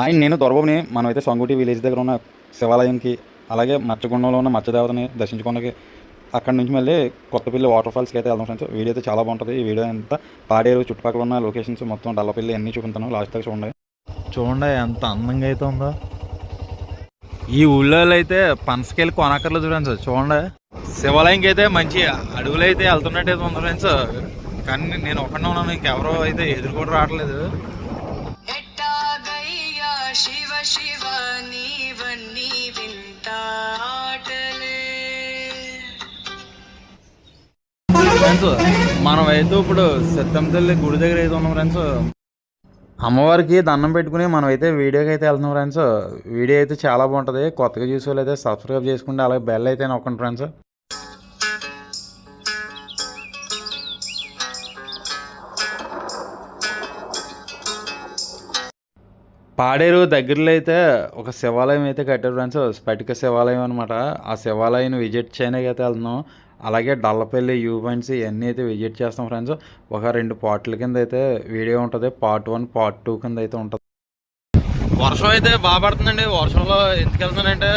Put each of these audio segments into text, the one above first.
Hi నేను దొరబాబుని. మనమైతే సొంగుటి village దగ్గర ఉన్న శివాలయంకి అలాగే మచ్చగుండంలో ఉన్న మత్స్యదేవతని దర్శించుకోవడానికి అక్కడ నుంచి మళ్ళీ కొత్తపల్లి వాటర్ ఫాల్స్కి అయితే వెళ్దాం ఫ్రెండ్స్. వీడియో అయితే చాలా బాగుంటుంది. ఈ వీడియో అంతా పాడేరు చుట్టుపక్కల ఉన్న లొకేషన్స్ మొత్తం డల్లపల్లి అన్నీ చూపుతాను లాస్ట్ దాకా చూడండి. చూడండి ఎంత అందంగా అయితే ఉందో. ఈ ఊళ్ళో అయితే పనసకెళ్ళి కొనక్కర్లేదు ఫ్రెండ్స్ చూడండి. శివాలయంకి అయితే మంచి అడుగులు అయితే వెళ్తున్నట్టు అయితే ఉంది ఫ్రెండ్స్. కానీ నేను ఒక్కడే ఉన్నాను. ఇంకెవరో అయితే ఎదురు కూడా రావట్లేదు. శివ నీవన్నీ వింత ఫ్రెండ్స్ మనం అయితే ఇప్పుడు సత్యంతల్లి గుడి దగ్గర అయితే ఉన్నాం ఫ్రెండ్స్. అమ్మవారికి దండం పెట్టుకుని మనం అయితే వీడియోకి అయితే వెళ్తున్నాం ఫ్రెండ్స్. వీడియో అయితే చాలా బాగుంటుంది. కొత్తగా చూసే వాళ్ళు అయితే సబ్స్క్రైబ్ చేసుకుంటే అలాగే బెల్ అయితే నొక్కండి ఫ్రెండ్స్. పాడేరు దగ్గరలో అయితే ఒక శివాలయం అయితే కట్టారు ఫ్రెండ్స్ స్ఫటిక శివాలయం అనమాట ఆ శివాలయం విజిట్ చేయడానికి అయితే వెళ్తున్నాం. అలాగే డల్లపల్లి వ్యూ పాయింట్స్ ఇవన్నీ అయితే విజిట్ చేస్తాం ఫ్రెండ్స్ ఒక రెండు పార్ట్ల కింద అయితే వీడియో ఉంటుంది. పార్ట్ వన్ పార్ట్ టూ కింద అయితే ఉంటుంది. వర్షం అయితే బాగా పడుతుందండి. వర్షంలో ఎందుకు వెళ్తానంటే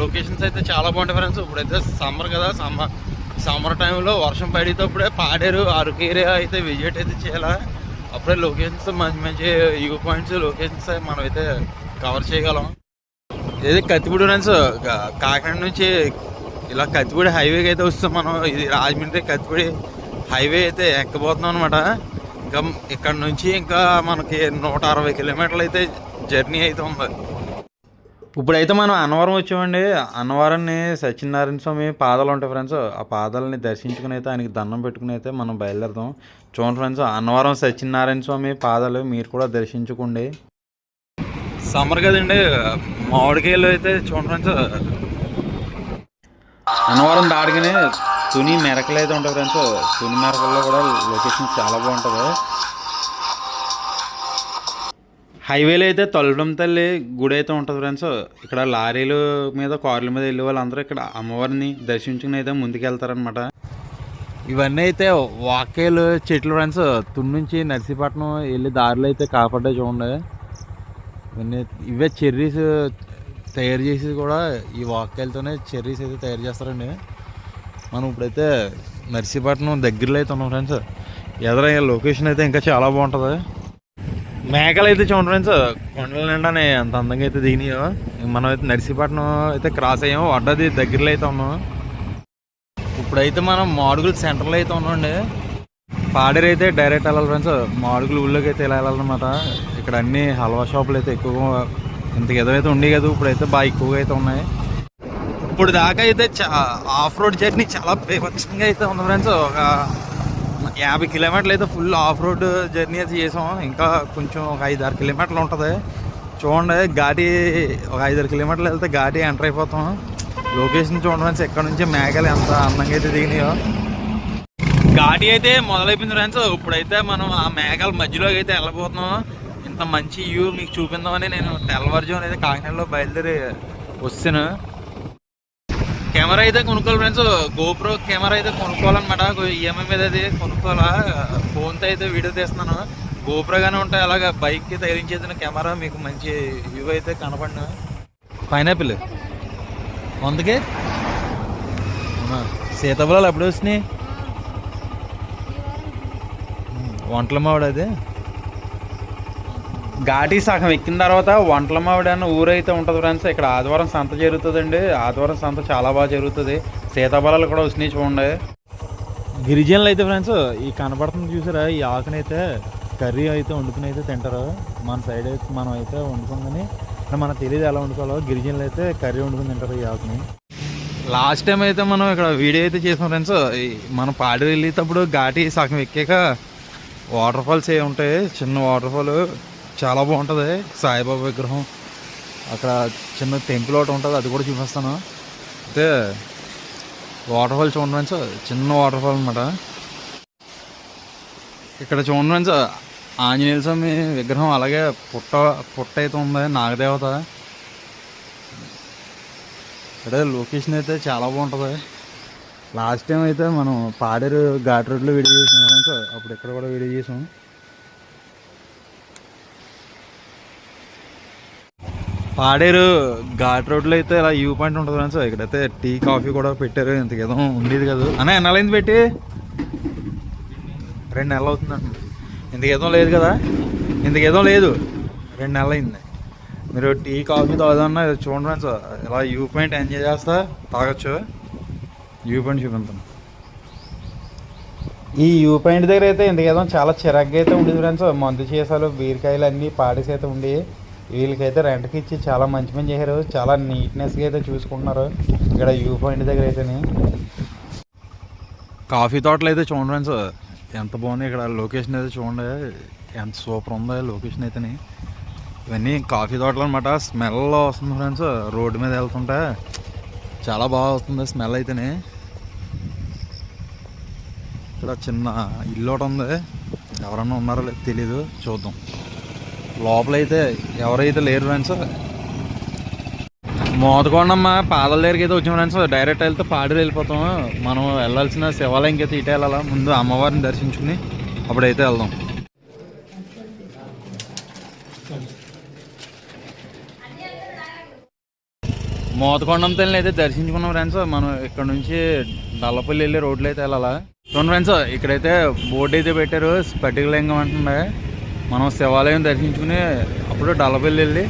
లొకేషన్స్ అయితే చాలా బాగుంటాయి ఫ్రెండ్స్ ఇప్పుడైతే సమ్మర్ కదా. సమ్మర్ సమ్మర్ టైంలో వర్షం పడేటప్పుడే పాడేరు అరకు ఏరియా అయితే విజిట్ అయితే చేయాలి? అప్పుడే లొకేషన్స్ మంచి మంచి వ్యూ పాయింట్స్ లొకేషన్స్ మనం అయితే కవర్ చేయగలం. ఇది కత్తిపూడి ఫ్రెండ్స్ కాకినాడ నుంచి ఇలా కత్తిపూడి హైవేకి అయితే వస్తాం మనం. ఇది రాజమండ్రి కత్తిపూడి హైవే అయితే ఎక్కబోతున్నాం అనమాట ఇంకా ఇక్కడ నుంచి ఇంకా మనకి నూట అరవై కిలోమీటర్లు అయితే జర్నీ అయితే ఉంది. ఇప్పుడైతే మనం అన్నవరం వచ్చామండి. అన్నవరాన్ని సత్యనారాయణ స్వామి పాదాలు ఉంటాయి ఫ్రెండ్స్. ఆ పాదాలని దర్శించుకుని అయితే ఆయనకి దండం పెట్టుకుని అయితే మనం బయలుదేరదాం చూడండి ఫ్రెండ్స్ అన్నవరం సత్యనారాయణ స్వామి పాదాలు మీరు కూడా దర్శించుకోండి. సమ్మర్ కదండి మామిడికాయలు అయితే చూడండి ఫ్రెండ్స్. అన్నవరం దాడిగానే తుని మెరకలు అయితే ఉంటాయి ఫ్రెండ్స్. తుని మెరకల్లో కూడా లొకేషన్ చాలా బాగుంటుంది. హైవేలో అయితే తొలడం తల్లి గుడి అయితే ఉంటుంది ఫ్రెండ్స్ ఇక్కడ లారీలు మీద కార్ల మీద వెళ్ళే వాళ్ళందరూ ఇక్కడ అమ్మవారిని దర్శించుకుని అయితే ముందుకెళ్తారనమాట ఇవన్నీ అయితే వాకేలు చెట్లు ఫ్రెండ్స్ తుని నుంచి నర్సీపట్నం వెళ్ళి దారిలో అయితే కాపాడే చూడండి. ఇవన్నీ ఇవే చెర్రీస్ తయారు చేసి కూడా ఈ వాకేలతోనే చెర్రీస్ అయితే తయారు చేస్తారండి. మనం ఇప్పుడైతే నర్సీపట్నం దగ్గరలో అయితే ఉన్నాం ఫ్రెండ్స్ ఎదురయ్యే లొకేషన్ అయితే ఇంకా చాలా బాగుంటుంది. మేకలు అయితే చూడండి ఫ్రెండ్స్ కొండల నిండానే అంత అందంగా అయితే దిగినాయో. మనం అయితే నర్సీపట్నం అయితే క్రాస్ అయ్యాము వడ్డది దగ్గరలో అయితే ఉన్నాం. ఇప్పుడైతే మనం మాడుగులు సెంటర్లో అయితే ఉన్నామండి. పాడేరు అయితే డైరెక్ట్ వెళ్ళాలి ఫ్రెండ్స్ మాడుగులు ఊళ్ళోకి అయితే ఇలా వెళ్ళాలన్నమాట. ఇక్కడ అన్ని హల్వా షాపులు అయితే ఎక్కువగా ఇంత ఎదవైతే ఉండే కదా ఇప్పుడైతే బాగా ఎక్కువగా అయితే ఉన్నాయి. ఇప్పుడు దాకా అయితే ఆఫ్ రోడ్ జర్నీ చాలా బీభత్సంగా అయితే ఉంది ఫ్రెండ్స్ ఒక యాభై కిలోమీటర్లు అయితే ఫుల్ ఆఫ్ రోడ్ జర్నీ అయితే చేసాం. ఇంకా కొంచెం ఒక ఐదు ఆరు కిలోమీటర్లు ఉంటుంది. చూడండి ఘాటి ఒక ఐదారు కిలోమీటర్లు వెళ్తే ఘాటి ఎంటర్ అయిపోతాం. లొకేషన్ చూడండి ఎక్కడ నుంచి మేఘాలు ఎంత అందంగా అయితే దిగినాయో. ఘాటి అయితే మొదలైపోయింది ఫ్రెండ్స్. ఇప్పుడైతే మనం ఆ మేఘాల మధ్యలోకి అయితే వెళ్ళబోతున్నాం. ఇంత మంచి వ్యూ మీకు చూపిందామని నేను తెల్లవారుజామున అయితే కాకినాడలో బయలుదేరి వస్తాను. కెమెరా అయితే కొనుక్కోవాలి ఫ్రెండ్స్ గోప్రో కెమెరా అయితే కొనుక్కోవాలన్నమాట. ఈఎంఐ మీద అది కొనుక్కోవాలా? ఫోన్తో అయితే వీడియో తీస్తున్నాను. గోప్రో గానే ఉంటాయి. అలాగా బైక్కి తగిలించేసిన కెమెరా మీకు మంచి వ్యూ అయితే కనపడిన. పైనాపిల్ అవునా? సీతాఫలాలు ఎప్పుడు వచ్చినాయి వంటల మావిడ అది? ఘాటి సగం ఎక్కిన తర్వాత వంటల మావిడ అన్న ఊరైతే ఉంటుంది ఫ్రెండ్స్. ఇక్కడ ఆదివారం సంత జరుగుతుందండి. ఆదివారం సంత చాలా బాగా జరుగుతుంది. సీతాఫలాలు కూడా వచ్చినాయి చూడండి. గిరిజనులు అయితే ఫ్రెండ్స్ ఈ కనపడుతుంది చూసారా? ఈ ఆకునైతే కర్రీ అయితే వండుకుని అయితే తింటారు. మన సైడ్ అయితే మనం అయితే వండుకుందని. అంటే మనకు తెలియదు ఎలా వండుకోవాలో. గిరిజనులు అయితే కర్రీ వండుకుని తింటారు ఈ ఆకుని. లాస్ట్ టైం అయితే మనం ఇక్కడ వీడియో అయితే చేసాం ఫ్రెండ్స్. మనం పాడి వెళ్ళేటప్పుడు ఘాటి సగం ఎక్కాక వాటర్ ఫాల్స్ ఏ ఉంటాయి. చిన్న వాటర్ ఫాల్ చాలా బాగుంటుంది. సాయిబాబా విగ్రహం. అక్కడ చిన్న టెంపుల్ ఒకటి ఉంటుంది అది కూడా చూపిస్తాను. అయితే వాటర్ ఫాల్ చూడండి చిన్న వాటర్ ఫాల్ అనమాట ఇక్కడ చూడండి ఫ్రెండ్స్ ఆంజనేయ స్వామి విగ్రహం అలాగే పుట్ట పుట్ట అయితే ఉంది నాగదేవత. ఇక్కడ లొకేషన్ అయితే చాలా బాగుంటుంది. లాస్ట్ టైం అయితే మనం పాడేరు ఘాట్ రోడ్లో వీడియో చేసాం ఫ్రెండ్స్ అప్పుడు ఇక్కడ కూడా వీడియో చేసాం. పాడేరు ఘాట్ రోడ్లో అయితే ఇలా వ్యూ పాయింట్ ఉంటుంది ఫ్రెండ్స్. ఇక్కడైతే టీ కాఫీ కూడా పెట్టారు. ఇంతకేదో ఉండేది కదా. అన్న ఎన్నాలైంది పెట్టి? రెండు నెలలు అవుతుందండి ఇంతకేదో లేదు కదా? ఇంతకేదో లేదు. రెండు నెలలు అయింది. మీరు టీ కాఫీ తాగుదన్నా ఇది చూడండి ఫ్రెండ్స్. ఇలా వ్యూ పాయింట్ ఎంజాయ్ చేస్తా తాగొచ్చు. వ్యూ పాయింట్ చూపిస్తాను ఈ యూ పాయింట్ దగ్గర అయితే ఇంతకేదో చాలా చిరాగ్గా అయితే ఉండేది ఫ్రెండ్స్. మందు చేసాలు బీరకాయలు అన్నీ పాడేసి అయితే ఉండేవి. వీళ్ళకైతే రెంట్కి ఇచ్చి చాలా మంచి పని చేశారు. చాలా నీట్నెస్గా అయితే చూసుకుంటున్నారు. ఇక్కడ వ్యూ పాయింట్ దగ్గర అయితేనే. కాఫీ తోటలు అయితే చూడండి సార్ ఎంత బాగుంది ఇక్కడ. లొకేషన్ అయితే చూడండి. ఎంత సూపర్ ఉందో లొకేషన్ అయితేనే. ఇవన్నీ కాఫీ తోటలు అనమాట స్మెల్ వస్తుంది ఫ్రెండ్స్ రోడ్డు మీద వెళ్తుంటే చాలా బాగా వస్తుంది స్మెల్ అయితేనే. ఇక్కడ చిన్న ఇల్లు ఒకటి ఉంది. ఎవరన్నా ఉన్నారో లేదు తెలీదు. చూద్దాం. లోపలైతే ఎవరైతే లేరు ఫ్రెండ్స్ మోదకొండమ్మ పాదాల దగ్గరికి అయితే వచ్చాం ఫ్రెండ్స్ డైరెక్ట్ వెళ్తే పాడి వెళ్ళిపోతాం. మనం వెళ్ళాల్సిన శివాలయంకి అయితే ఇటే వెళ్ళాలా? ముందు అమ్మవారిని దర్శించుకుని అప్పుడైతే వెళ్దాం. మోతకొండం తల్లిని అయితే దర్శించుకున్నాం ఫ్రెండ్స్ మనం ఇక్కడ నుంచి నల్లపల్లి వెళ్ళే రోడ్లు అయితే వెళ్ళాలా? చూడండి ఫ్రెండ్స్ ఇక్కడైతే బోర్డు అయితే పెట్టారు. స్ఫటికలింగం అంటుండే. మనం శివాలయం దర్శించుకుని అప్పుడు డల్లబెల్లి వెళ్ళి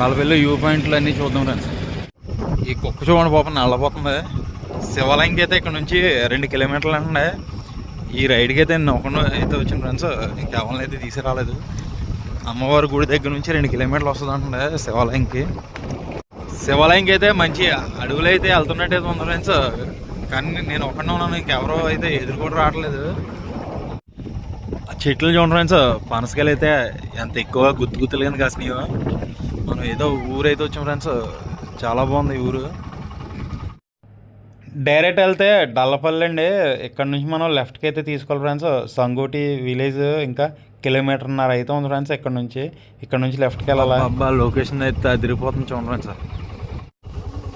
నల్లపల్లి వ్యూ పాయింట్లు అన్నీ చూద్దాం ఫ్రెండ్స్ ఈ కుక్క చూడండి పాపం నల్లపోతుంది. శివాలయంకి అయితే ఇక్కడ నుంచి రెండు కిలోమీటర్లు అంటుండే ఈ రైడ్కి అయితే నేను ఒకడు అయితే వచ్చిన ఫ్రెండ్స్ కేవలం అయితే తీసుకురాలేదు. అమ్మవారి గుడి దగ్గర నుంచి రెండు కిలోమీటర్లు వస్తుంది అంటుండే శివాలయంకి శివాలయంకి అయితే మంచి అడవులు అయితే వెళ్తున్నట్టు అయితే ఉంది ఫ్రెండ్స్. కానీ నేను ఒకనే ఉన్నాను ఇంకెవరో అయితే ఎదురు కూడా రావట్లేదు. చెట్లు చూడండి ఫ్రెండ్స్ పనసకాయలు అయితే ఎంత ఎక్కువ గుత్తు గుత్తులు కింద కాసినాయో. మనం ఏదో ఊరైతే వచ్చాం ఫ్రెండ్స్ చాలా బాగుంది ఊరు. డైరెక్ట్ వెళ్తే డల్లపల్లి అండి ఇక్కడ నుంచి మనం లెఫ్ట్కి అయితే తీసుకోవాలి ఫ్రెండ్స్. సంగోటి విలేజ్ ఇంకా కిలోమీటర్న్నర అయితే ఉంది ఫ్రెండ్స్ ఇక్కడ నుంచి. ఇక్కడ నుంచి లెఫ్ట్కి వెళ్ళాలి? అబ్బా లొకేషన్ అయితే అదిరిపోతుంది చూడండి ఫ్రెండ్స్.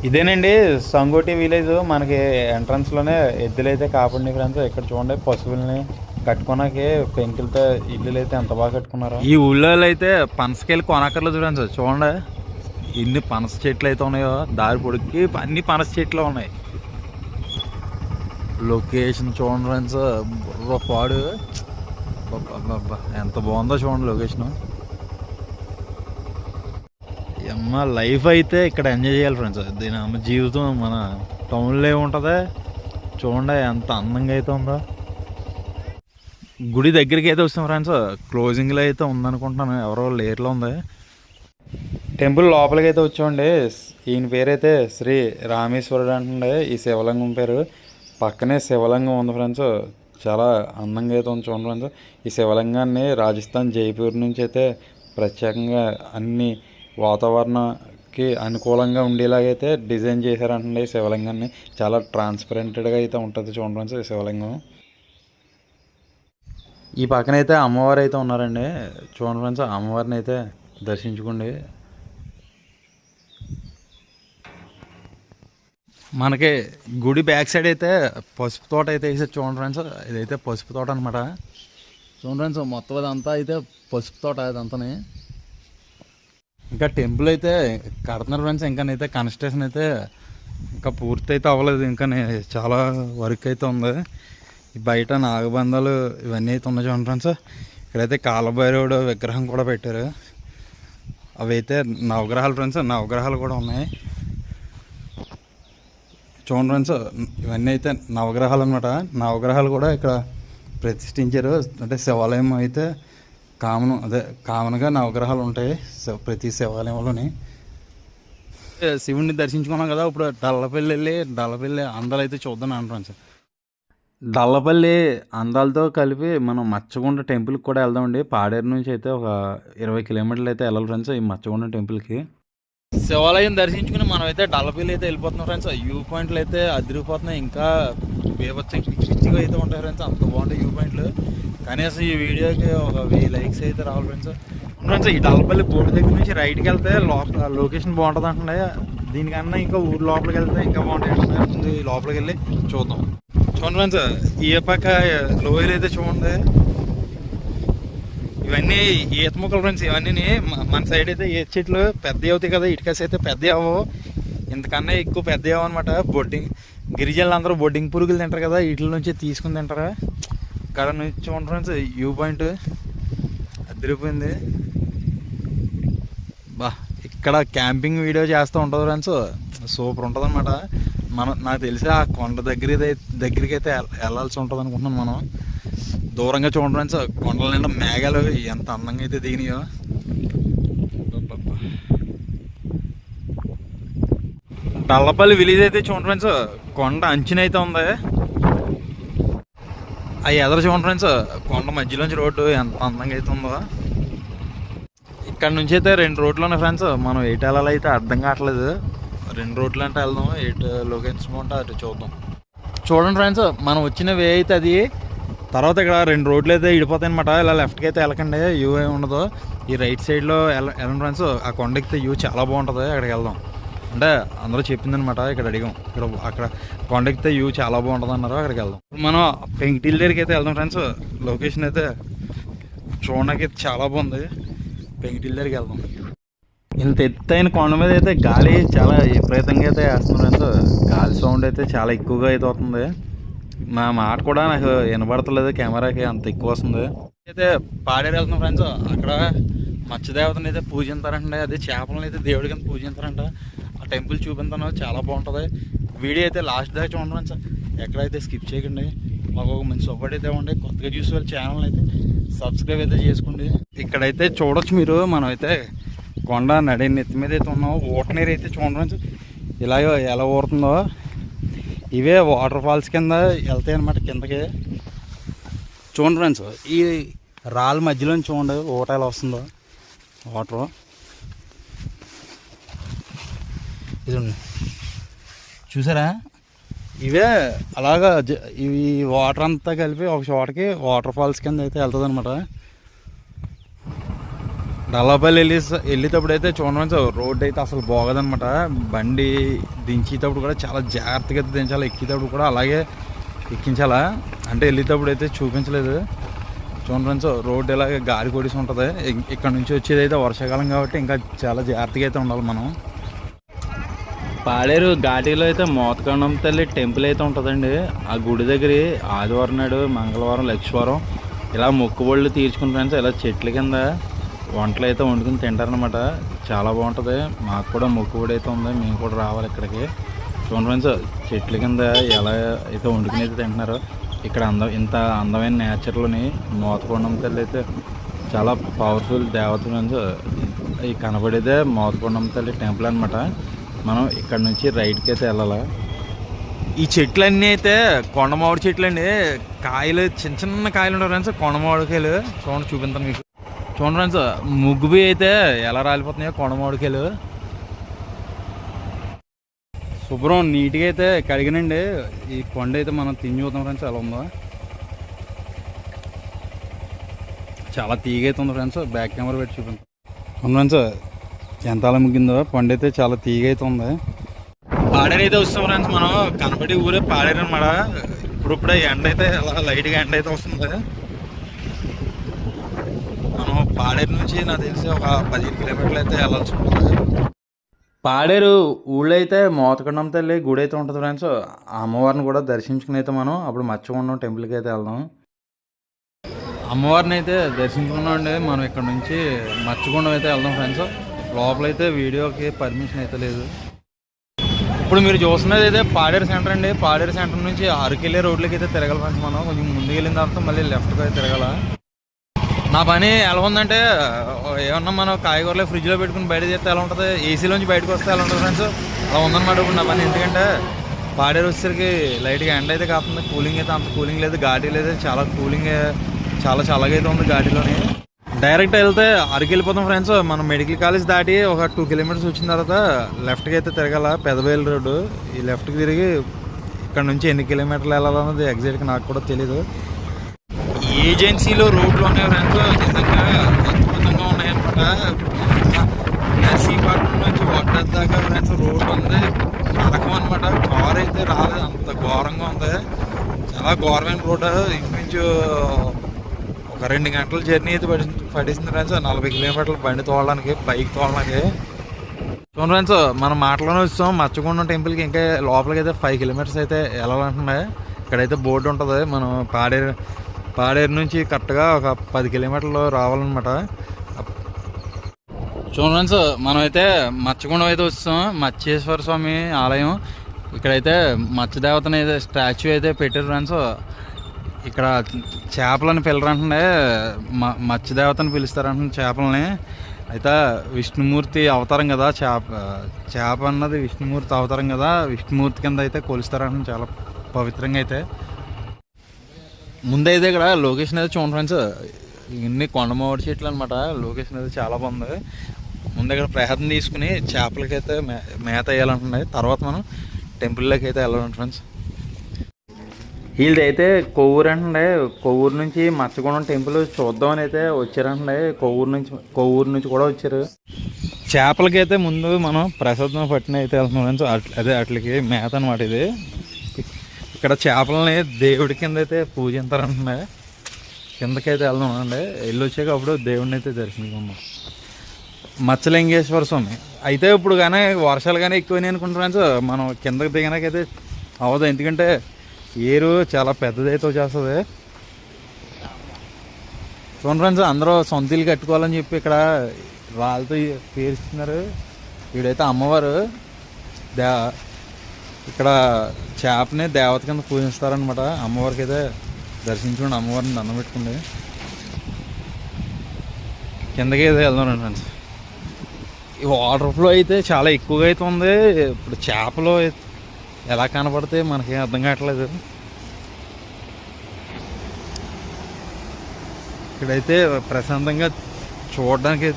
ఇదేనండి సంగోటి విలేజ్ మనకి ఎంట్రన్స్లోనే ఎద్దులు అయితే కాపాడి ఫ్రెండ్స్. ఇక్కడ చూడండి పశువుల్ని కట్టుకోనకి పెంకులతో ఇల్లులు అయితే ఎంత బాగా కట్టుకున్నారు. ఈ ఊళ్ళో అయితే పనసకాయలు కొనక్కర్లేదు ఫ్రెండ్స్ చూడండి. ఇన్ని పనస చెట్లు అయితే ఉన్నాయో దారి పొడికి అన్ని పనస చెట్లు ఉన్నాయి. లొకేషన్ చూడండి ఫ్రెండ్స్ బుర్ర పాడు. ఎంత బాగుందో చూడండి లొకేషన్. అమ్మ లైఫ్ అయితే ఇక్కడ ఎంజాయ్ చేయాలి ఫ్రెండ్స్. దీని అమ్మ జీవితం మన టౌన్లో ఏముంటుంది? చూడండి ఎంత అందంగా అయితే ఉందో. గుడి దగ్గరికి అయితే వస్తాం ఫ్రెండ్స్. క్లోజింగ్లో అయితే ఉందనుకుంటున్నాను. ఎవరో లేట్లో ఉంది. టెంపుల్ లోపలికి అయితే వచ్చామండి. ఈయన పేరైతే శ్రీ రామేశ్వరుడు అంటుండే. ఈ శివలింగం పేరు పక్కనే శివలింగం ఉంది ఫ్రెండ్స్. చాలా అందంగా అయితే ఉంది చూడండి ఫ్రెండ్స్. ఈ శివలింగాన్ని రాజస్థాన్ జైపూర్ నుంచి అయితే ప్రత్యేకంగా అన్ని వాతావరణకి అనుకూలంగా ఉండేలాగైతే డిజైన్ చేశారంటండి ఈ శివలింగాన్ని. చాలా ట్రాన్స్పరెంట్గా అయితే ఉంటుంది చూడండి ఫ్రెండ్స్ ఈ శివలింగం. ఈ పక్కన అయితే అమ్మవారు అయితే ఉన్నారండి. చూడండి ఫ్రెండ్స్ అమ్మవారిని అయితే దర్శించుకోండి. మనకి గుడి బ్యాక్ సైడ్ అయితే పసుపు తోట అయితే వేసారు చూడండి ఫ్రెండ్స్. ఇదైతే పసుపు తోట అనమాట చూడండి ఫ్రెండ్స్ మొత్తం అదంతా అయితే పసుపు తోట అదంతానే. ఇంకా టెంపుల్ అయితే కడుతున్నారు ఫ్రెండ్స్. ఇంకా అయితే కన్స్ట్రక్షన్ అయితే ఇంకా పూర్తి అయితే అవ్వలేదు. ఇంకా చాలా వర్క్ అయితే ఉంది. బయట నాగబంధాలు ఇవన్నీ అయితే ఉన్నాయి చూడండి ఫ్రెండ్స్. ఇక్కడైతే కాలభైరవుడు విగ్రహం కూడా పెట్టారు. అవి అయితే నవగ్రహాలు ఫ్రెండ్స్ నవగ్రహాలు కూడా ఉన్నాయి. చూడండి ఫ్రెండ్స్ ఇవన్నీ అయితే నవగ్రహాలు అనమాట నవగ్రహాలు కూడా ఇక్కడ ప్రతిష్ఠించారు. అంటే శివాలయం అయితే కామన్ అదే కామన్గా నవగ్రహాలు ఉంటాయి ప్రతి శివాలయంలోని. శివుణ్ణి దర్శించుకున్నాం కదా ఇప్పుడు డల్లపల్లి వెళ్ళి డల్లపల్లి అందాలు అయితే చూద్దాం అంటున్నాను సార్ డల్లపల్లి అందాలతో కలిపి మనం మచ్చగుండ టెంపుల్కి కూడా వెళ్దామండి. పాడేరు నుంచి అయితే ఒక ఇరవై కిలోమీటర్లు అయితే వెళ్ళాలి ఫ్రెండ్స్ ఈ మచ్చగుండ టెంపుల్కి. శివాలయం దర్శించుకుని మనం అయితే డల్లపల్లి అయితే వెళ్ళిపోతున్నాం ఫ్రెండ్స్. వ్యూ పాయింట్లు అయితే అదిరిపోతున్నాయి. ఇంకా బీభత్సం పిచ్చి పిచ్చిగా అయితే ఉంటాయి ఫ్రెండ్స్. అంత బాగుంటాయి వ్యూ పాయింట్లు. కనీసం ఈ వీడియోకి ఒక వెయ్యి లైక్స్ అయితే రావాలి ఫ్రెండ్స్. ఫ్రెండ్స్ ఈ డల్లపల్లి బోర్డు దగ్గర నుంచి రైట్కి వెళ్తే లోపల లొకేషన్ బాగుంటుంది అంటున్నాయి దీనికన్నా ఇంకా ఊరు లోపలికి వెళ్తే ఇంకా బాగుంటాయి ముందు లోపలికి వెళ్ళి చూద్దాం. చూడండి ఫ్రెండ్స్ ఈ పక్క లోయలు అయితే చూడండి. ఇవన్నీ ఈత మొక్కలు ఫ్రెండ్స్ ఇవన్నీ మన సైడ్ అయితే ఈత చెట్లు పెద్ద అవుతాయి కదా ఇటుకస్ అయితే పెద్ద అవ్వవు ఇంతకన్నా ఎక్కువ పెద్ద అవ్వ అనమాట బొడ్డింగ్ గిరిజనులు అందరూ బొడ్డింగ్ పురుగులు తింటారు కదా వీటి నుంచి తీసుకుని తింటారా? ఇక్కడ నుంచి చూడండి ఫ్రెండ్స్ వ్యూ పాయింట్. అదిరిపోయింది. బా ఇక్కడ క్యాంపింగ్ వీడియో చేస్తూ ఉంటుంది ఫ్రెండ్స్. సూపర్ ఉంటుంది అనమాట మనం నాకు తెలిసి ఆ కొండ దగ్గర దగ్గరికి అయితే వెళ్ళాల్సి ఉంటుంది అనుకుంటున్నాను మనం. దూరంగా చూడండి కొండల నిండా మేఘాలు ఎంత అందంగా అయితే దిగినాయో. అబ్బబ్బబ్బా. డల్లపల్లి విలేజ్ అయితే చూడండి ఫ్రెండ్స్ కొండ అంచున అయితే ఉంది. ఆ ఎదర చూడండి ఫ్రెండ్స్ కొండ మధ్యలోంచి రోడ్డు ఎంత అందంగా అయితే ఉందో. ఇక్కడ నుంచి అయితే రెండు రోడ్లు ఉన్నాయి ఫ్రెండ్స్ మనం ఎటు వెళ్ళాలి అయితే అర్థం కావట్లేదు. రెండు రోడ్లు అంటే వెళ్దాం ఎటు లొకేషన్ బాగుంటే అటు చూద్దాం. చూడండి ఫ్రెండ్స్ మనం వచ్చిన వే అయితే అది. తర్వాత ఇక్కడ రెండు రోడ్లు అయితే ఇడిపోతాయి అనమాట ఇలా లెఫ్ట్కి అయితే వెళ్ళకండి వ్యూ ఏమి ఉండదు. ఈ రైట్ సైడ్లో వెళ్ళ వెళ్ళండి ఫ్రెండ్స్ ఆ కొండ ఎక్కితే వ్యూ చాలా బాగుంటుంది అక్కడికి వెళ్దాం. అంటే అందరూ చెప్పిందనమాట ఇక్కడ అడిగాం. ఇక్కడ అక్కడ కొండ ఎక్కితే వ్యూ చాలా బాగుంటుంది అన్నారు అక్కడికి వెళ్దాం. మనం పెంకిటిల్ దగ్గరికి అయితే వెళ్దాం ఫ్రెండ్స్ లొకేషన్ అయితే చూడడానికి అయితే చాలా బాగుంది. పెంకిటిల్ దగ్గరికి వెళ్దాం. ఇంత ఎత్తైన కొండ మీద అయితే గాలి చాలా విపరీతంగా అయితే వేస్తుంది గాలి సౌండ్ అయితే చాలా ఎక్కువగా అయితే అవుతుంది మా మాట కూడా నాకు వినబడతలేదు కెమెరాకి అంత ఎక్కువ వస్తుంది. అయితే పాడేరు వెళ్తున్నాం ఫ్రెండ్స్. అక్కడ మత్స్యదేవతని అయితే పూజించారంటే అదే చేపలను అయితే దేవుడి కింద పూజించారంట ఆ టెంపుల్ చూపించాను చాలా బాగుంటుంది. వీడియో అయితే లాస్ట్ దాకా చూడండి సార్ ఎక్కడైతే స్కిప్ చేయకండి. మాకు ఒక మంచి సపోర్ట్ అయితే ఉండే కొత్తగా చూసే వాళ్ళ ఛానల్ అయితే సబ్స్క్రైబ్ అయితే చేసుకోండి. ఇక్కడైతే చూడొచ్చు మీరు. మనం అయితే కొండ నడి నెత్తి మీద అయితే ఉన్నాం ఊట నీరు అయితే చూడండి ఇలాగ ఎలా ఊరుతుందో. ఇవే వాటర్ ఫాల్స్ కింద వెళ్తాయి అనమాట కిందకి. చూడండి ఫ్రెండ్స్ ఈ రాళ్ళ మధ్యలో చూడండి ఊట ఎలా వస్తుందో. వాటర్. ఇది చూసారా? ఇవే అలాగా జ- ఇవి వాటర్ అంతా కలిపి ఒక చోటకి వాటర్ ఫాల్స్ కింద అయితే వెళ్తుంది అనమాట డల్లాపల్లి వెళ్ళి వెళ్ళేటప్పుడు అయితే చూడండి రోడ్ అయితే అసలు బాగోదనమాట బండి దించేటప్పుడు కూడా చాలా జాగ్రత్తగా అయితే దించాలి. ఎక్కేటప్పుడు కూడా అలాగే ఎక్కించాలా? అంటే వెళ్ళేటప్పుడు అయితే చూపించలేదు. చూడండి సార్ రోడ్ ఇలాగే గాలి కొడిసి ఉంటుంది. ఇక్కడ నుంచి వచ్చేది అయితే వర్షాకాలం కాబట్టి ఇంకా చాలా జాగ్రత్తగా అయితే ఉండాలి మనం. పాడేరు ఘాటీలో అయితే మోతకండం తల్లి టెంపుల్ అయితే ఉంటుందండి. ఆ గుడి దగ్గర ఆదివారం నాడు మంగళవారం లక్షవారం ఇలా మొక్కుబళ్ళు తీర్చుకుంటాను ఇలా చెట్ల కింద వంటలు అయితే వండుకుని తింటారనమాట చాలా బాగుంటుంది. మాకు కూడా మొక్కుబడి అయితే ఉంది. మేము కూడా రావాలి ఇక్కడికి. చూడండి ఫ్రెండ్స్ చెట్ల కింద ఎలా అయితే వండుకుని అయితే తింటున్నారో ఇక్కడ అందం ఇంత అందమైన నేచర్లోని మోతకొండం తల్లి అయితే చాలా పవర్ఫుల్ దేవత ఫ్రెండ్స్. ఈ కనబడేదే మోతకొండం తల్లి టెంపుల్ అనమాట మనం ఇక్కడ నుంచి రైట్కి అయితే వెళ్ళాలి. ఈ చెట్లన్నీ అయితే కొండ మామిడి చెట్లు అండి కాయలు చిన్న చిన్న కాయలు ఉంటాయి ఫ్రెండ్స్. కొండ చూడండి చూపించాను మీకు. చూడండి ఫ్రెండ్స్ ముగ్గుబి అయితే ఎలా రాలిపోతున్నాయో కొండ శుభ్రం నీట్గా అయితే కడిగినండి. ఈ కొండ అయితే మనం తిని చూద్దాం ఫ్రెండ్స్ ఎలా ఉందో. చాలా తీగైతే ఉంది ఫ్రెండ్స్ బ్యాక్ కెమెరా పెట్టి చూపించండి అవును ఫ్రెండ్స్ ఎంత అలా ముగ్గిందో పండు అయితే చాలా తీగైతే ఉంది. పాడేరు అయితే వస్తాం ఫ్రెండ్స్ మనం కనబడి ఊరే పాడేరు అనమాట ఇప్పుడిప్పుడే ఎండ అయితే అలా లైట్గా ఎండ అయితే వస్తుంది. పాడేరు నుంచి నాకు తెలిసి ఒక పదిహేను కిలోమీటర్లు అయితే వెళ్ళాల్సి ఉంటుంది. పాడేరు ఊళ్ళో అయితే మోతకొండం తల్లి గుడి అయితే ఉంటుంది ఫ్రెండ్స్ ఆ అమ్మవారిని కూడా దర్శించుకుని అయితే మనం అప్పుడు మచ్చకొండం టెంపుల్కి అయితే వెళ్దాం. అమ్మవారిని అయితే దర్శించుకున్నామండి మనం ఇక్కడ నుంచి మర్చికొండం అయితే వెళ్దాం ఫ్రెండ్స్ లోపలైతే వీడియోకి పర్మిషన్ అయితే లేదు. ఇప్పుడు మీరు చూస్తున్నది అయితే పాడేరు సెంటర్ అండి. పాడేరు సెంటర్ నుంచి అరకెళ్ళే రోడ్లకి అయితే తిరగాలి ఫ్రెండ్స్ మనం. కొంచెం ముందుకు వెళ్ళిన తర్వాత మళ్ళీ లెఫ్ట్కి అయితే తిరగాల. నా పని ఎలా ఉందంటే ఏమన్నా మనం కాయగూరలు ఫ్రిడ్జ్లో పెట్టుకుని బయట చేస్తే ఎలా ఉంటుంది? ఏసీలోంచి బయటకు వస్తే ఎలా ఉంటుంది ఫ్రెండ్స్ అలా ఉందన్నమాట ఇప్పుడు నా పని. ఎందుకంటే పాడేరు వచ్చేసరికి లైట్గా ఎండ అయితే కాకుండా కూలింగ్ అయితే అంత కూలింగ్ లేదు గాడి లేదు చాలా కూలింగ్ చాలా చల్లగా అయితే ఉంది గాడిలోని డైరెక్ట్ వెళ్తే అరకు వెళ్ళిపోతాం ఫ్రెండ్స్ మనం మెడికల్ కాలేజ్ దాటి ఒక టూ కిలోమీటర్స్ వచ్చిన తర్వాత లెఫ్ట్కి అయితే తిరగాల పెదవేలు రోడ్డు. ఈ లెఫ్ట్కి తిరిగి ఇక్కడ నుంచి ఎన్ని కిలోమీటర్లు వెళ్ళాలన్నది ఎగ్జాక్ట్గా నాకు కూడా తెలియదు ఏజెన్సీలో రోడ్లు ఉన్నాయి ఫ్రెండ్స్ నిజంగా అద్భుతంగా ఉన్నాయన్నమాట. నర్సీపట్నం నుంచి వడ్డర్ దాకా ఫ్రెండ్స్ రోడ్ ఉంది నరకం అనమాట కార్ అయితే రాలేదు. అంత ఘోరంగా ఉంది. చాలా ఘోరమైన రోడ్ ఇంచుమించు ఒక రెండు గంటల జర్నీ అయితే పడి పడేసింది ఫ్రెండ్స్. నలభై కిలోమీటర్లు బండి తోలడానికి బైక్ తోలడానికి. చూడండి ఫ్రెండ్స్ మనం మాటలోనే వచ్చాం మచ్చకొండం టెంపుల్కి ఇంకా లోపలికి అయితే ఫైవ్ కిలోమీటర్స్ అయితే వెళ్ళాలంటున్నాయి. ఇక్కడైతే బోర్డు ఉంటుంది. మనం పాడే పాడేరు నుంచి కరెక్ట్గా ఒక పది కిలోమీటర్లు రావాలన్నమాట. చూడండి సార్ మనమైతే అయితే అయితే వస్తాం మచ్చేశ్వర స్వామి ఆలయం. ఇక్కడైతే మత్స్యదేవతని అయితే స్టాచ్యూ అయితే పెట్టారు ఫ్రెండ్స్ ఇక్కడ చేపలని పిల్లరంటే మ మత్స్యదేవతని పిలుస్తారంటే చేపలని. అయితే విష్ణుమూర్తి అవతారం కదా చేప చేప అన్నది విష్ణుమూర్తి అవతారం కదా విష్ణుమూర్తి కింద అయితే కొలుస్తారంటే చాలా పవిత్రంగా అయితే ముందైతే ఇక్కడ లొకేషన్ అయితే చూడండి ఫ్రెండ్స్. ఇన్ని కొండమావిడి చెట్లు అనమాట లొకేషన్ అయితే చాలా బాగుంది. ముందు ఇక్కడ ప్రయత్నం తీసుకుని చేపలకైతే మే మేత వేయాలంటున్నాయి. తర్వాత మనం టెంపుల్లోకి అయితే వెళ్ళాలి ఫ్రెండ్స్. వీళ్ళదైతే అయితే కొవ్వూరు అంటే కొవ్వూరు నుంచి మచ్చగొండం టెంపుల్ చూద్దామని అయితే వచ్చారంటే కొవ్వూరు నుంచి కొవ్వూరు నుంచి కూడా వచ్చారు. చేపలకైతే ముందు మనం ప్రసాదం పట్టిన అయితే వెళ్తున్నాం ఫ్రెండ్స్. అట్- అదే అట్లకి మేత అనమాట ఇది. ఇక్కడ చేపలని దేవుడి కింద అయితే పూజించారంటున్నాయి కిందకైతే వెళ్దాం అండి. వెళ్ళి వచ్చాక అప్పుడు దేవుడిని అయితే దర్శించుకుందాం. మచ్చలింగేశ్వర స్వామి. అయితే ఇప్పుడు కానీ వర్షాలు కానీ ఎక్కువని అనుకుంటున్నాను ఫ్రెండ్స్ మనం కిందకి దిగినాకైతే అవ్వదు. ఎందుకంటే ఏరు చాలా పెద్దదైతే చేస్తుంది. చూడండి ఫ్రెండ్స్ అందరూ సొంత ఇల్లు కట్టుకోవాలని చెప్పి ఇక్కడ రాళ్ళతో పేరుస్తున్నారు వీడైతే అమ్మవారు. దే ఇక్కడ చేపని దేవత కింద పూజిస్తారనమాట అమ్మవారికి అయితే దర్శించుకోండి. అమ్మవారిని దండం పెట్టుకోండి. కిందకి అయితే వెళ్దాం ఫ్రెండ్స్. ఈ వాటర్ ఫ్లో అయితే చాలా ఎక్కువగా అయితే ఉంది. ఇప్పుడు చేపలు ఎలా కనపడితే మనకి అర్థం కావట్లేదు. ఇక్కడైతే ప్రశాంతంగా చూడడానికి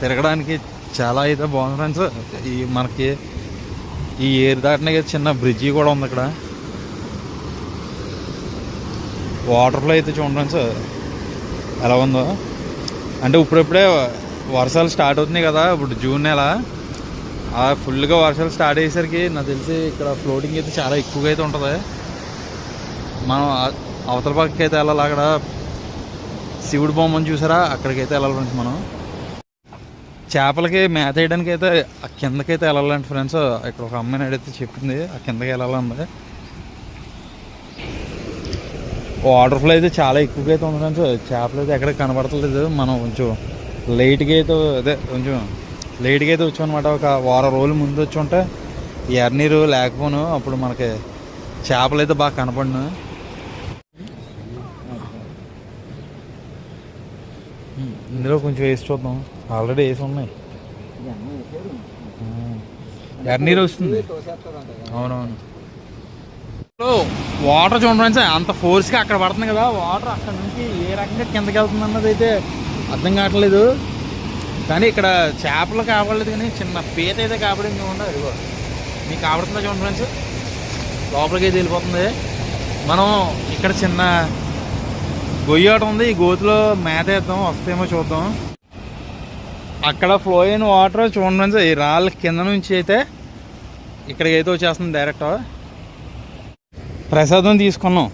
తిరగడానికి చాలా అయితే బాగుంది ఫ్రెండ్స్. ఈ మనకి ఈ ఏరు దాటిన చిన్న బ్రిడ్జి కూడా ఉంది ఇక్కడ. వాటర్లో అయితే చూడండి సార్ ఎలా ఉందో. అంటే ఇప్పుడిప్పుడే వర్షాలు స్టార్ట్ అవుతున్నాయి కదా ఇప్పుడు జూన్ నెల. ఆ ఫుల్గా వర్షాలు స్టార్ట్ అయ్యేసరికి నాకు తెలిసి ఇక్కడ ఫ్లోటింగ్ అయితే చాలా ఎక్కువగా అయితే ఉంటుంది. మనం అవతల పక్కకి అయితే వెళ్ళాలి అక్కడ. శివుడు బొమ్మను చూసారా? అక్కడికైతే వెళ్ళాలి మనం. చేపలకి మేత వేయడానికి అయితే ఆ కిందకైతే వెళ్ళాలంటే ఫ్రెండ్స్ ఇక్కడ ఒక అమ్మాయిని అడిగితే చెప్పింది ఆ కిందకి వెళ్ళాలంది. వాటర్ ఫ్లో అయితే చాలా ఎక్కువగా అయితే ఉంది ఫ్రెండ్స్ చేపలు అయితే ఎక్కడ కనబడతలేదు మనం కొంచెం లైట్గా అయితే అదే కొంచెం లేట్గా అయితే వచ్చామన్నమాట. ఒక వారం రోజుల ముందు వచ్చి ఉంటే ఈ ఎర్నీరు లేకపోను. అప్పుడు మనకి చేపలు అయితే బాగా కనపడిన ఇందులో కొంచెం వేసి చూద్దాం. ఆల్రెడీ వేసి ఉన్నాయి. ఎర్నీరు వస్తుంది. అవునవును. వాటర్ చూడండి ఫ్రెండ్స్ అంత ఫోర్స్గా అక్కడ పడుతుంది కదా. వాటర్ అక్కడ నుంచి ఏ రకంగా కిందకి వెళ్తుంది అన్నది అయితే అర్థం కావట్లేదు. కానీ ఇక్కడ చేపలు కావట్లేదు కానీ చిన్న పీత అయితే కాబడింది చూడండి అదిగో మీకు కాబడుతుందా చూడండి ఫ్రెండ్స్? లోపలికి అయితే వెళ్ళిపోతుంది. మనం ఇక్కడ చిన్న గొయ్యి ఒకటి ఉంది. ఈ గోతులో మేత వేద్దాం వస్తేమో చూద్దాం. అక్కడ ఫ్లో అయిన వాటర్ చూడండి ఈ రాళ్ళ కింద నుంచి అయితే ఇక్కడికి అయితే వచ్చేస్తుంది డైరెక్ట్ ప్రసాదం తీసుకున్నాం.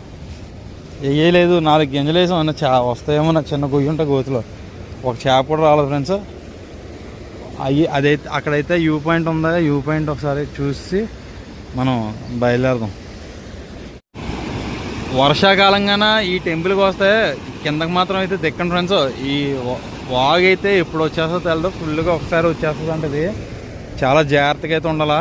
వేయలేదు నాలుగు గింజలు వేసాం. అన్న చా వస్తాయేమో నా చిన్న గొయ్యి ఉంటా గోతులో. ఒక చేప కూడా రాలేదు ఫ్రెండ్స్. అయ్యి అదైతే అక్కడైతే వ్యూ పాయింట్ ఉందా? వ్యూ పాయింట్ ఒకసారి చూసి మనం బయలుదేరదాం. వర్షాకాలంగాన ఈ టెంపుల్కి వస్తే కిందకి మాత్రం అయితే దిక్కండి ఫ్రెండ్స్. ఈ వాగ్ అయితే ఎప్పుడు వచ్చేస్తో తెలదు. ఫుల్గా ఒకసారి వచ్చేస్తుంది అంటది చాలా జాగ్రత్తగా అయితే ఉండాలా.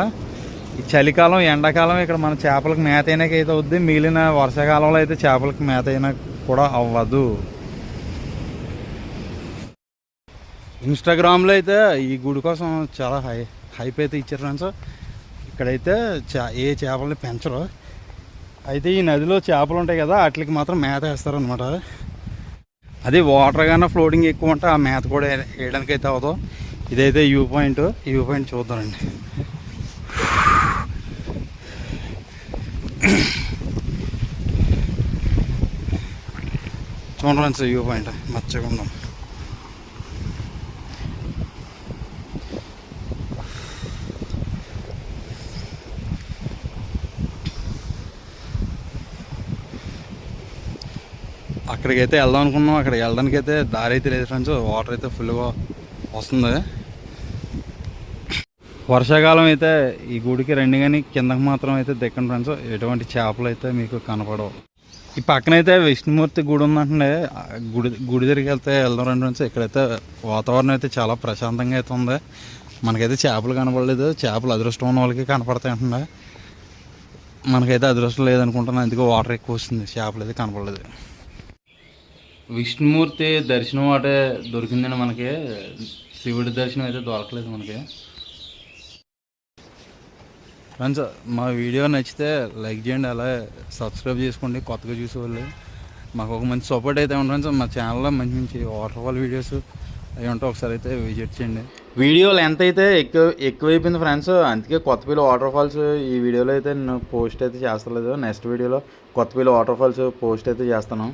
ఈ చలికాలం ఎండాకాలం ఇక్కడ మన చేపలకు మేత అయినాక అయితే అవుద్ది. మిగిలిన వర్షాకాలంలో అయితే చేపలకు మేత అయినా కూడా అవ్వదు. ఇన్స్టాగ్రామ్లో అయితే ఈ గుడి కోసం చాలా హై హైప్ అయితే ఇచ్చారు ఫ్రెండ్స్. ఇక్కడైతే చే ఏ చేపల్ని పెంచరు. అయితే ఈ నదిలో చేపలు ఉంటాయి కదా వాటికి మాత్రం మేత వేస్తారనమాట అది వాటర్ కానీ ఫ్లోటింగ్ ఎక్కువ ఉంటే ఆ మేత కూడా వేయడానికి అయితే అవ్వదు. ఇదైతే వ్యూ పాయింట్ వ్యూ పాయింట్ చూద్దామండి. చూడండి సార్ వ్యూ పాయింట్ మచ్చగుండం అక్కడికైతే వెళ్దాం అనుకున్నాం. అక్కడికి వెళ్ళడానికి అయితే దారి అయితే లేదు ఫ్రెండ్స్ వాటర్ అయితే ఫుల్గా వస్తుంది. వర్షాకాలం అయితే ఈ గుడికి రండి కానీ కిందకి మాత్రం అయితే దిక్కండి ఫ్రెండ్స్ ఎటువంటి చేపలు అయితే మీకు కనపడవు. ఈ పక్కనైతే విష్ణుమూర్తి గుడి ఉందంటే గుడి గుడి దగ్గరికి వెళ్తే వెళ్దాం రండి ఫ్రెండ్స్ ఇక్కడైతే వాతావరణం అయితే చాలా ప్రశాంతంగా అయితే ఉంది. మనకైతే చేపలు కనపడలేదు. చేపలు అదృష్టం ఉన్న వాళ్ళకి కనపడతాయి అంటుండే మనకైతే అదృష్టం లేదనుకుంటున్నాను అందుకే వాటర్ ఎక్కువ వస్తుంది. చేపలు అయితే కనపడలేదు. విష్ణుమూర్తి దర్శనం అంటే దొరికిందండి మనకి. శివుడి దర్శనం అయితే దొరకలేదు మనకి. ఫ్రెండ్స్ మా వీడియో నచ్చితే లైక్ చేయండి అలాగే సబ్స్క్రైబ్ చేసుకోండి కొత్తగా చూసేవాళ్ళు. మాకు ఒక మంచి సపోర్ట్ అయితే ఉంటుంది ఫ్రెండ్స్. మా ఛానల్లో మంచి మంచి వాటర్ ఫాల్ వీడియోస్ అవి ఉంటే ఒకసారి అయితే విజిట్ చేయండి. వీడియో లెంత్ అయితే ఎక్కువ ఎక్కువైపోయింది ఫ్రెండ్స్. అందుకే కొత్తపల్లి వాటర్ ఫాల్స్ ఈ వీడియోలో అయితే నేను పోస్ట్ అయితే చేస్తలేదు. నెక్స్ట్ వీడియోలో కొత్తపల్లి వాటర్ ఫాల్స్ పోస్ట్ అయితే చేస్తాను.